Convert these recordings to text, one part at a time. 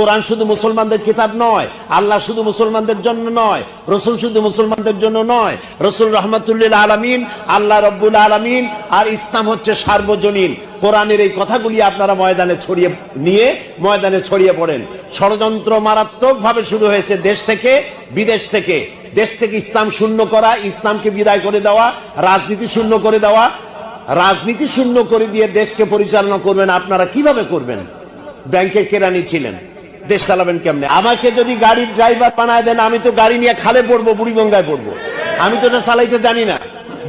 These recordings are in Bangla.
কোরআন শুধু মুসলমানদের কিতাব নয়, আল্লাহ শুধু মুসলমানদের জন্য নয়, রসুল শুধু মুসলমানদের জন্য নয়, রসুল রহমতুল্লিল আলমিন, আল্লাহ রব্বুল আলমিন, আর ইসলাম হচ্ছে সার্বজনীন। কোরআনের এই কথাগুলি আপনারা ময়দানে ছড়িয়ে নিয়ে ময়দানে ছড়িয়ে পড়েন। ষড়যন্ত্র মারাত্মক ভাবে শুরু হয়েছে দেশ থেকে, বিদেশ থেকে। দেশ থেকে ইসলাম শূন্য করা, ইসলামকে বিদায় করে দেওয়া, রাজনীতি শূন্য করে দেওয়া। রাজনীতি শূন্য করে দিয়ে দেশকে পরিচালনা করবেন, আপনারা কীভাবে করবেন? ব্যাংকের কেরানি ছিলেন। দেশ চালাবেন কেমনে? আমাকে যদি গাড়ির ড্রাইভার বানায় দেন, আমি তো গাড়ি নিয়ে খালে পড়ব, বুড়িগঙ্গায় পড়ব। আমি তো এটা চালাইতে জানি না।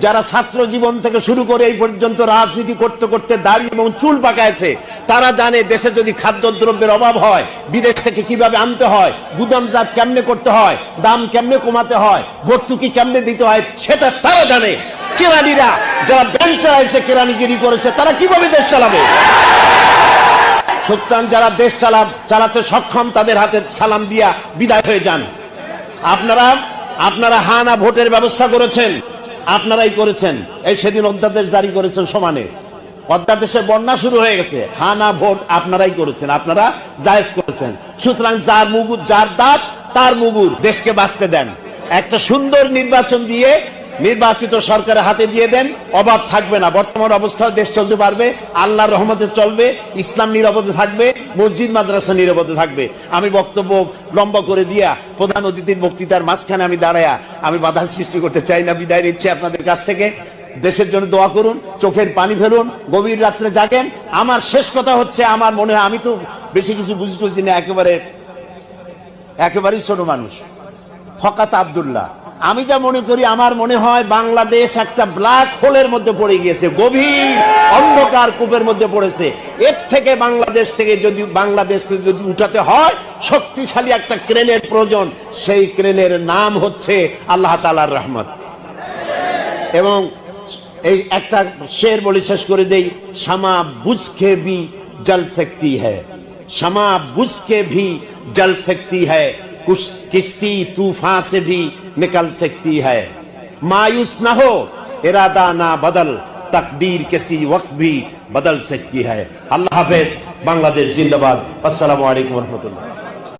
যারা ছাত্র জীবন থেকে শুরু করে এই পর্যন্ত রাজনীতি করতে করতে দাড়ি এবং চুল পাকাইছে, তারা জানে দেশে যদি খাদ্যদ্রব্যের অভাব হয়, বিদেশ থেকে কীভাবে আনতে হয় গুদামজাত কেমনে করতে হয়, দাম কেমনে কমাতে হয়, ভর্তুকি কেমনে দিতে হয়, সেটা তারা জানে। কেরানিরা, যারা ব্যাংক চালাইছে, কেরানিগিরি করেছে, তারা কীভাবে দেশ চালাবে? সুতরাং যারা দেশ চালা, চালাতে সক্ষম, তাদের হাতে সালাম দিয়া বিদায় হয়ে যান। আপনারা আপনারা হানা ভোটের ব্যবস্থা করেছেন, আপনারাই করেছেন। এই সেদিন অধ্যাদেশ জারি করেছেন সমানে। অধ্যাদেশে বন্যা শুরু হয়ে গেছে। হানা ভোট আপনারাই করেছেন, আপনারা জায়েজ করেছেন। সুতরাং যার মুগুর, যার দাঁত, তার মুগুর দেশকে বাঁচতে দেন। একটা সুন্দর নির্বাচন দিয়ে নির্বাচিত সরকারের হাতে দিয়ে দেন অভাব থাকবে না। বর্তমান অবস্থায় দেশ চলতে পারবে, আল্লাহর রহমতে চলবে, ইসলাম নিরাপদে থাকবে, মসজিদ, মাদ্রাসা নিরাপদে থাকবে। আমি বক্তব্য লম্বা করে দিয়া প্রধান অতিথির বক্তৃতার মাঝখানে আমি দাঁড়ায়া, আমি বাধার সৃষ্টি করতে চাই না, বিদায় নিচ্ছি আপনাদের কাছ থেকে। দেশের জন্য দোয়া করুন, চোখের পানি ফেলুন, গভীর রাত্রে জাগেন। আমার শেষ কথা হচ্ছে, আমার মনে হয় আমি তো বেশি কিছু বুঝতে চলছি না, একেবারে একেবারেই ছোট মানুষ। ফকাত আব্দুল্লাহ। আমি যা মনে করি, আমার মনে হয় বাংলাদেশ একটা ব্ল্যাক হোলের মধ্যে পড়ে গিয়েছে, গভীর অন্ধকার কূপের মধ্যে পড়েছে। এর থেকে বাংলাদেশ থেকে যদি, বাংলাদেশ যদি উঠাতে হয়, শক্তিশালী একটা ক্রেনের প্রয়োজন। সেই ক্রেনের নাম হচ্ছে আল্লাহ তালার রহমত। এবং এই একটা শের বলে শেষ করে দেই সামা বুঝকে ভি জল শক্তি হ্যাঁ সামা বুঝকে ভি জল শক্তি হ্যাঁ किश्ती तूफान से भी निकल सकती है मायूस न हो इरादा ना बदल तकदीर किसी वक्त भी बदल सकती है अल्लाह हाफिज बांग्लादेश जिंदाबाद अस्सलाम वालेकुम रहमतुल्लाह